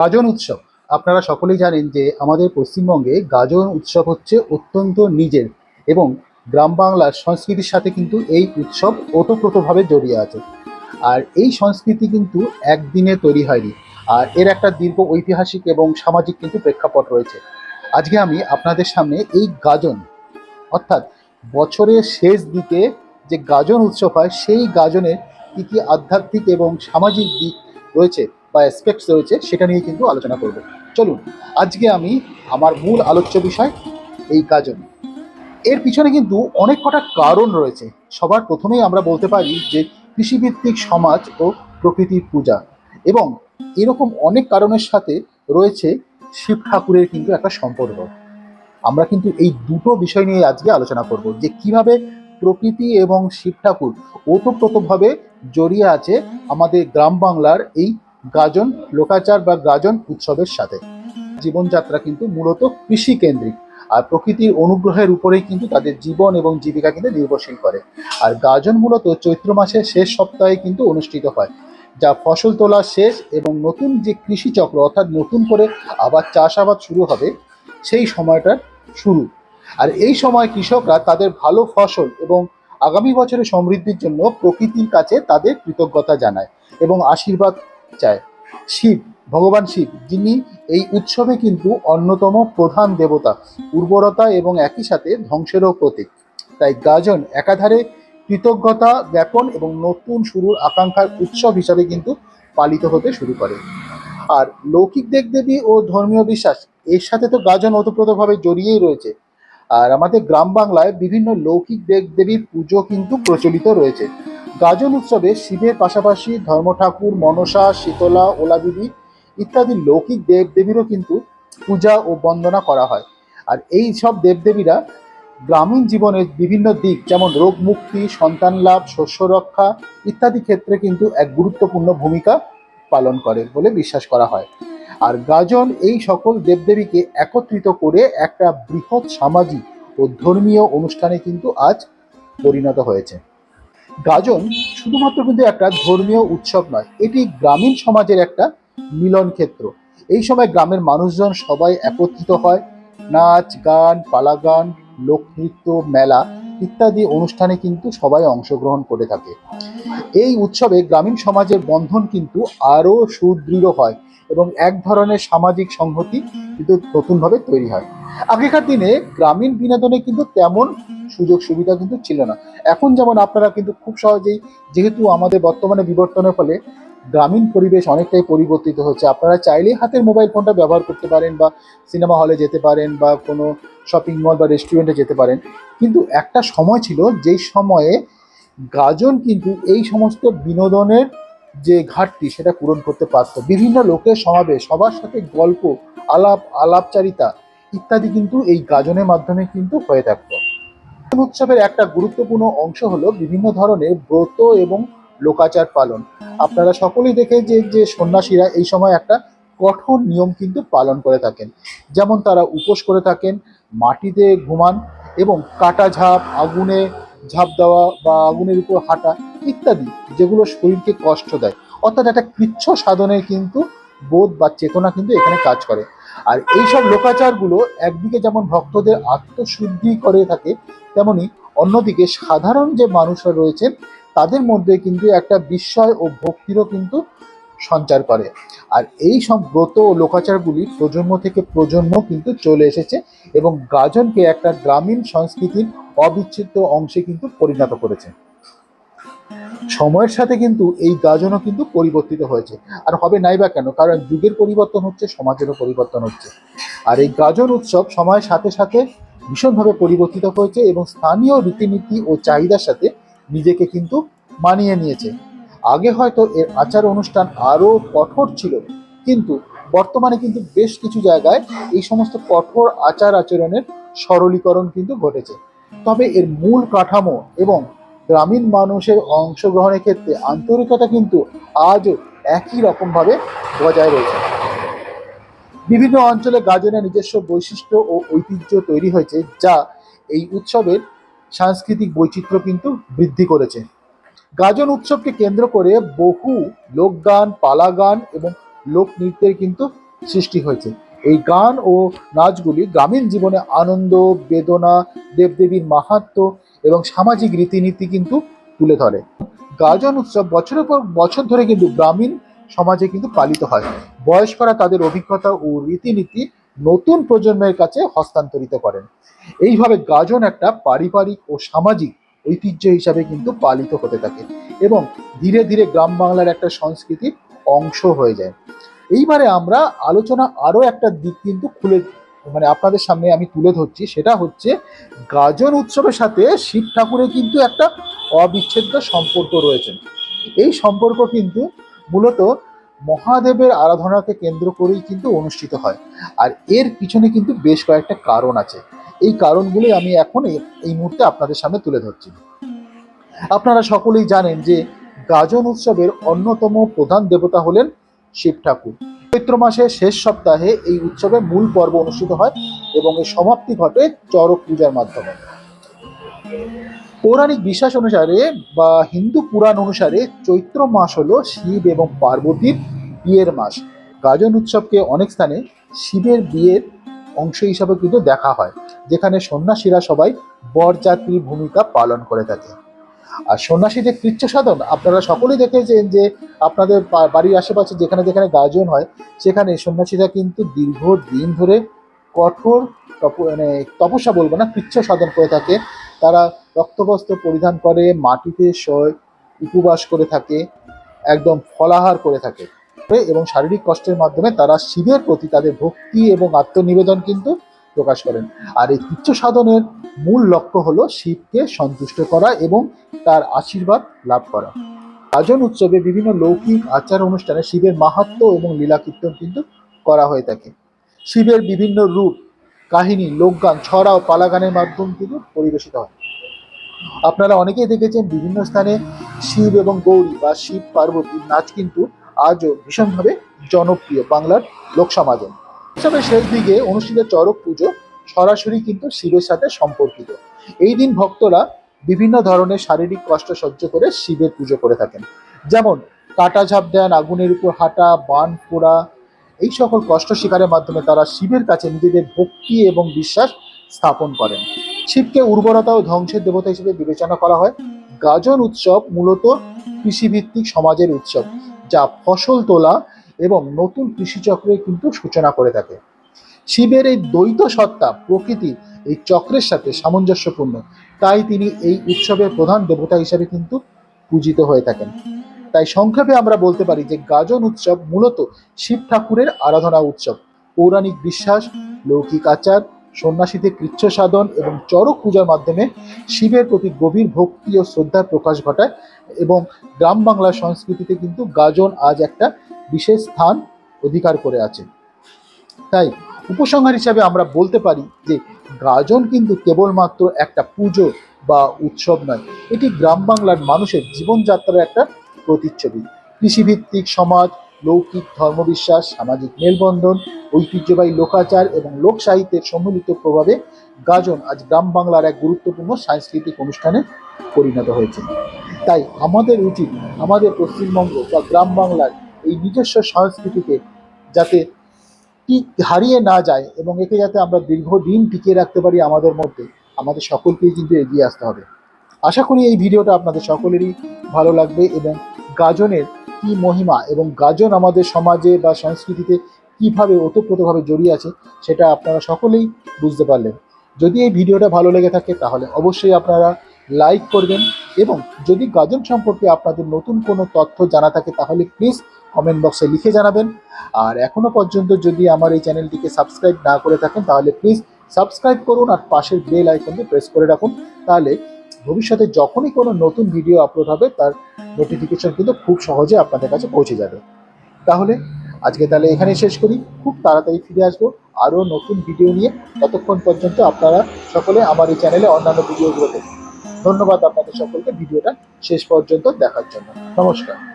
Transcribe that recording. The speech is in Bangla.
গাজন উৎসব। আপনারা সকলেই জানেন যে আমাদের পশ্চিমবঙ্গে গাজন উৎসব হচ্ছে অত্যন্ত নিজের এবং গ্রাম বাংলার সংস্কৃতির সাথে কিন্তু এই উৎসব ওতপ্রোতভাবে জড়িয়ে আছে। আর এই সংস্কৃতি কিন্তু একদিনে তৈরি হয়নি। আর এর একটা দীর্ঘ ঐতিহাসিক এবং সামাজিক কিন্তু প্রেক্ষাপট রয়েছে। আজকে আমি আপনাদের সামনে এই গাজন, অর্থাৎ বছরের শেষ দিকে যে গাজন উৎসব হয়, সেই গাজনের কী কী আধ্যাত্মিক এবং সামাজিক দিক রয়েছে বা অ্যাসপেক্টস রয়েছে, সেটা নিয়ে কিন্তু আলোচনা করব। চলুন, আজকে আমি আমার মূল আলোচ্য বিষয় এই গাজন এর পিছনে কিন্তু অনেক কটা কারণ রয়েছে। সবার প্রথমেই আমরা বলতে পারি যে কৃষিভিত্তিক সমাজ ও প্রকৃতির পূজা এবং এরকম অনেক কারণের সাথে রয়েছে শিব ঠাকুরের কিন্তু একটা সম্পর্ক। আমরা কিন্তু এই দুটো বিষয় নিয়ে আজকে আলোচনা করব যে কীভাবে প্রকৃতি এবং শিব ঠাকুর ওতপ্রোতভাবে জড়িয়ে আছে আমাদের গ্রাম বাংলার এই গাজন, লোকাচার বা গাজন উৎসবের সাথে। জীবনযাত্রা কিন্তু মূলত কৃষি কেন্দ্রিক আর প্রকৃতির অনুগ্রহের উপরেই কিন্তু তাদের জীবন এবং জীবিকা কিন্তু নির্ভরশীল করে। আর গাজন মূলত চৈত্র মাসের শেষ সপ্তাহে কিন্তু অনুষ্ঠিত হয়, যা ফসল তোলা শেষ এবং নতুন যে কৃষি চক্র অর্থাৎ নতুন করে আবার চাষাবাদ শুরু হবে, সেই সময়টার শুরু। আর এই সময় কৃষকরা তাদের ভালো ফসল এবং আগামী বছরের সমৃদ্ধির জন্য প্রকৃতির কাছে তাদের কৃতজ্ঞতা জানায় এবং আশীর্বাদ চায়। শিব, ভগবান শিব, যিনি এই উৎসবে কিন্তু অন্যতম প্রধান দেবতা, উর্বরতা এবং একই সাথে ধ্বংসেরও প্রতীক। তাই গাজন একাধারে কৃতজ্ঞতা জ্ঞাপন এবং নতুন শুরুর আকাঙ্ক্ষার উৎসব হিসাবে কিন্তু পালিত হতে শুরু করে। আর লৌকিক দেবদেবী ও ধর্মীয় বিশ্বাস, এর সাথে তো গাজন ওতপ্রোতভাবে জড়িয়েই রয়েছে। আর আমাদের গ্রাম বাংলায় বিভিন্ন লৌকিক দেবদেবীর পুজো কিন্তু প্রচলিত রয়েছে। গাজন উৎসবে শিবের পাশাপাশি ধর্ম ঠাকুর মনসা, শীতলা, ওলাদেবী ইত্যাদি লৌকিক দেবদেবীরও কিন্তু পূজা ও বন্দনা করা হয়। আর এই সব দেবদেবীরা গ্রামীণ জীবনের বিভিন্ন দিক, যেমন রোগ মুক্তি, সন্তান লাভ, শস্য রক্ষা ইত্যাদি ক্ষেত্রে কিন্তু এক গুরুত্বপূর্ণ ভূমিকা পালন করে বলে বিশ্বাস করা হয়। আর গাজন এই সকল দেবদেবীকে একত্রিত করে একটা বৃহৎ সামাজিক ও ধর্মীয় অনুষ্ঠানে কিন্তু আজ পরিণত হয়েছে। গাজন শুধুমাত্র কিন্তু একটা ধর্মীয় উৎসব নয়, এটি গ্রামীণ সমাজের একটা মিলন ক্ষেত্র। এই সময় গ্রামের মানুষজন সবাই একত্রিত হয়, নাচ, গান পালা গান লোকনৃত্য মেলা ইত্যাদি অনুষ্ঠানে কিন্তু সবাই অংশগ্রহণ করে থাকে। এই উৎসবে গ্রামীণ সমাজের বন্ধন কিন্তু আরও সুদৃঢ় হয় এবং এক ধরনের সামাজিক সংহতি কিন্তু নতুনভাবে তৈরি হয়। আগেকার দিনে গ্রামীণ বিনোদনে কিন্তু তেমন সুযোগ সুবিধা কিন্তু ছিল না। এখন যেমন আপনারা কিন্তু খুব সহজেই, যেহেতু আমাদের বর্তমানে বিবর্তনের ফলে গ্রামীণ পরিবেশ অনেকটাই পরিবর্তিত হচ্ছে। আপনারা চাইলেই হাতের মোবাইল ফোনটা ব্যবহার করতে পারেন বা সিনেমা হলে যেতে পারেন বা কোনো শপিং মল বা রেস্টুরেন্টে যেতে পারেন। কিন্তু একটা সময় ছিল যেই সময়ে গাজন কিন্তু এই সমস্ত বিনোদনের যে ঘাটতি সেটা পূরণ করতে পারত। বিভিন্ন লোকের সমাবেশ, সবার সাথে গল্প, আলাপ, আলাপচারিতা ইত্যাদি কিন্তু এই গাজনের মাধ্যমে কিন্তু হয়ে থাকতো। উৎসবের একটা গুরুত্বপূর্ণ অংশ হলো বিভিন্ন ধরনের ব্রত এবং লোকাচার পালন। আপনারা সকলেই দেখে যে যে সন্ন্যাসীরা এই সময় একটা কঠোর নিয়ম কিন্তু পালন করে থাকেন। যেমন তারা উপোস করে থাকেন, মাটিতে ঘুমান এবং কাটা ঝাঁপ, আগুনে ঝাঁপ দেওয়া বা আগুনের উপর হাঁটা ইত্যাদি, যেগুলো শরীরকে কষ্ট দেয়। অর্থাৎ একটা কৃচ্ছ সাধনের কিন্তু বোধ বা চেতনা কিন্তু এখানে কাজ করে। আর এই সব লোকাচারগুলো একদিকে যেমন ভক্তদের আত্মশুদ্ধি করে থাকে, তেমনি অন্যদিকে সাধারণ যে মানুষরা রয়েছেন তাদের মধ্যে কিন্তু একটা বিস্ময় ও ভক্তিরও কিন্তু সঞ্চার করে। আর এই সব ব্রত ও লোকাচারগুলি প্রজন্ম থেকে প্রজন্ম কিন্তু চলে এসেছে এবং গাজনকে একটা গ্রামীণ সংস্কৃতির অবিচ্ছেদ্য অংশে কিন্তু পরিণত করেছে। সময়ের সাথে কিন্তু এই গাজনও কিন্তু পরিবর্তিত হয়েছে। আর হবে নাই বা কেন? কারণ যুগের পরিবর্তন হচ্ছে, সমাজেরও পরিবর্তন হচ্ছে। আর এই গাজন উৎসব সময়ের সাথে সাথে ভীষণভাবে পরিবর্তিত হয়েছে এবং স্থানীয় রীতিনীতি ও চাহিদার সাথে নিজেকে কিন্তু মানিয়ে নিয়েছে। আগে হয়তো এর আচার অনুষ্ঠান আরও কঠোর ছিল, কিন্তু বর্তমানে কিন্তু বেশ কিছু জায়গায় এই সমস্ত কঠোর আচার আচরণের সরলীকরণ কিন্তু ঘটেছে। তবে এর মূল কাঠামো এবং গ্রামীণ মানুষের অংশগ্রহণের ক্ষেত্রে আন্তরিকতা কিন্তু আজও একই রকমভাবে বজায় রয়েছে। বিভিন্ন অঞ্চলে গাজনের নিজস্ব বৈশিষ্ট্য ও ঐতিহ্য তৈরি হয়েছে, যা এই উৎসবের সাংস্কৃতিক বৈচিত্র্য কিন্তু বৃদ্ধি করেছে। গাজন উৎসবকে কেন্দ্র করে বহু লোকগান পালা গান এবং লোকনৃত্যের কিন্তু সৃষ্টি হয়েছে। এই গান ও নাচগুলি গ্রামীণ জীবনে আনন্দ, বেদনা, দেবদেবীর মাহাত্ম্য এবং সামাজিক রীতিনীতি কিন্তু তুলে ধরে। গাজন উৎসব বছরের পর বছর ধরে কিন্তু গ্রামীণ সমাজে কিন্তু পালিত হয়। বয়স্করা তাদের অভিজ্ঞতা ও রীতিনীতি নতুন প্রজন্মের কাছে হস্তান্তরিত করেন। এইভাবে গাজন একটা পারিবারিক ও সামাজিক ঐতিহ্য হিসাবে কিন্তু পালিত হতে থাকে এবং ধীরে ধীরে গ্রাম বাংলার একটা সংস্কৃতির অংশ হয়ে যায়। এইবারে আমরা আলোচনা আরও একটা দিক কিন্তু খুলে মানে আপনাদের সামনে আমি তুলে ধরছি, সেটা হচ্ছে গাজন উৎসবের সাথে শিব ঠাকুরের কিন্তু একটা অবিচ্ছেদ্য সম্পর্ক রয়েছে। এই সম্পর্ক কিন্তু মূলত মহাদেবের আরাধনাকে কেন্দ্র করেই কিন্তু অনুষ্ঠিত হয়। আর এর পিছনে কিন্তু বেশ কয়েকটা কারণ আছে। এই কারণগুলি আমি এখন এই- মুহূর্তে আপনাদের সামনে তুলে ধরছি। আপনারা সকলেই জানেন যে গাজন উৎসবের অন্যতম প্রধান দেবতা হলেন শিব ঠাকুর। চৈত্র মাসের শেষ সপ্তাহে এই উৎসবের মূল পর্ব অনুষ্ঠিত হয় এবং এর সমাপ্তি ঘটে চড়ক পূজার মাধ্যমে। পৌরাণিক বিশ্বাস অনুসারে বা হিন্দু পুরাণ অনুসারে চৈত্র মাস হলো শিব এবং পার্বতীর বিয়ের মাস। গাজন উৎসবকে অনেক স্থানে শিবের বিয়ের অংশ হিসাবে কিন্তু দেখা হয়, যেখানে সন্ন্যাসীরা সবাই বরযাত্রীর ভূমিকা পালন করে থাকে। আর সন্ন্যাসীদের কৃচ্ছ সাধন আপনারা সকলেই দেখেছেন যে আপনাদের বাড়ির আশেপাশে যেখানে যেখানে গাজন হয়, সেখানে সন্ন্যাসীরা কিন্তু দীর্ঘ দিন ধরে কঠোর মানে তপস্যা বলব না কৃচ্ছ সাধন করে থাকে। তারা রক্তবস্ত্র পরিধান করে মাটিতে শয়, উপবাস করে থাকে, একদম ফলাহার করে থাকে। এবং শারীরিক কষ্টের মাধ্যমে তারা শিবের প্রতি তাদের ভক্তি এবং আত্মনিবেদন কিন্তু প্রকাশ করেন। আর এই কৃচ্ছ সাধনের মূল লক্ষ্য হলো শিবকে সন্তুষ্ট করা এবং তার আশীর্বাদ লাভ করা। গাজন উৎসবে বিভিন্ন লৌকিক আচার অনুষ্ঠানে শিবের মাহাত্ম্য এবং লীলা কীর্তন কিন্তু করা হয়ে থাকে। শিবের বিভিন্ন রূপ, কাহিনী, লোকগান, ছড়া ও পালাগানের মাধ্যমে কিন্তু পরিবেশিত হয়। আপনারা অনেকেই দেখেছেন বিভিন্ন স্থানে শিব এবং গৌরী বা শিব পার্বতীর নাচ কিন্তু আজও ভীষণভাবে জনপ্রিয় বাংলার লোকসমাজে উৎসবের শেষ দিকে অনুষ্ঠিত চরক পুজো সরাসরি কিন্তু শিবের সাথে সম্পর্কিত। এই দিন ভক্তরা বিভিন্ন ধরনের শারীরিক কষ্ট সহ্য করে শিবের পুজো করে থাকেন। যেমন কাটা ঝাঁপ দেন, আগুনের উপর হাঁটা, বান পোড়া এই সকল কষ্ট শিকারের মাধ্যমে তারা শিবের কাছে নিজেদের ভক্তি এবং বিশ্বাস স্থাপন করেন। শিবকে উর্বরতা ও ধ্বংসের দেবতা হিসেবে বিবেচনা করা হয়। গাজন উৎসব মূলত কৃষিভিত্তিক সমাজের উৎসব, যা ফসল তোলা এবং নতুন কৃষিচক্রের কিন্তু সূচনা করে থাকে। শিবের এই দ্বৈত সত্তা প্রকৃতি এই চক্রের সাথে সামঞ্জস্যপূর্ণ, তাই তিনি এই উৎসবের প্রধান দেবতা হিসেবে কিন্তু পূজিত হয়ে থাকেন। তাই সংক্ষেপে আমরা বলতে পারি যে গাজন উৎসব মূলত শিব ঠাকুরের আরাধনা উৎসব। পৌরাণিক বিশ্বাস, লৌকিক আচার সন্ন্যাসীদের কৃচ্ছ সাধন এবং চরক পূজার মাধ্যমে শিবের প্রতি গভীর ভক্তি ও শ্রদ্ধার প্রকাশ ঘটায় এবং গ্রাম বাংলার সংস্কৃতিতে কিন্তু গাজন আজ একটা বিশেষ স্থান অধিকার করে আছে। তাই উপসংহার হিসাবে আমরা বলতে পারি যে গাজন কিন্তু কেবলমাত্র একটা পুজো বা উৎসব নয়, এটি গ্রাম বাংলার মানুষের জীবনযাত্রার একটা প্রতিচ্ছবি। কৃষিভিত্তিক সমাজ লৌকিক ধর্মবিশ্বাস, সামাজিক মেলবন্ধন, ঐতিহ্যবাহী লোকাচার এবং লোক সাহিত্যের সম্মিলিত প্রভাবে গাজন আজ গ্রাম বাংলার এক গুরুত্বপূর্ণ সাংস্কৃতিক অনুষ্ঠানে পরিণত হয়েছে। তাই আমাদের উচিত, আমাদের পশ্চিমবঙ্গ বা গ্রাম বাংলার এই নিজস্ব সংস্কৃতিকে যাতে হারিয়ে না যায় এবং একে যাতে আমরা দীর্ঘদিন টিকিয়ে রাখতে পারি আমাদের মধ্যে, আমাদের সকলকেই কিন্তু এগিয়ে আসতে হবে। আশা করি এই ভিডিওটা আপনাদের সকলেরই ভালো লাগবে এবং গাজনের কি মহিমা এবং গাজন আমাদের সমাজে বা সংস্কৃতিতে কীভাবে ওতপ্রোতভাবে জড়িয়ে আছে, সেটা আপনারা সকলেই বুঝতে পারলেন। যদি এই ভিডিওটা ভালো লেগে থাকে, তাহলে অবশ্যই আপনারা লাইক করবেন এবং যদি গাজন সম্পর্কে আপনাদের নতুন কোনো তথ্য জানা থাকে, তাহলে প্লিজ কমেন্ট বক্সে লিখে জানাবেন। আর এখনও পর্যন্ত যদি আমার এই চ্যানেলটিকে সাবস্ক্রাইব না করে থাকেন, তাহলে প্লিজ সাবস্ক্রাইব করুন আর পাশের বেল আইকনটি প্রেস করে রাখুন। তাহলে ভবিষ্যতে যখনই কোনো নতুন ভিডিও আপলোড হবে, তার নোটিফিকেশন কিন্তু খুব সহজে আপনাদের কাছে পৌঁছে যাবে। তাহলে আজকে তাহলে এখানেই শেষ করি। খুব তাড়াতাড়ি ফিরে আসব আরও নতুন ভিডিও নিয়ে। ততক্ষণ পর্যন্ত আপনারা সকলে আমার এই চ্যানেলে অন্যান্য ভিডিওগুলো দেখুন ধন্যবাদ আপনাদের সকলকে। ভিডিওটা শেষ পর্যন্ত দেখার জন্য। নমস্কার।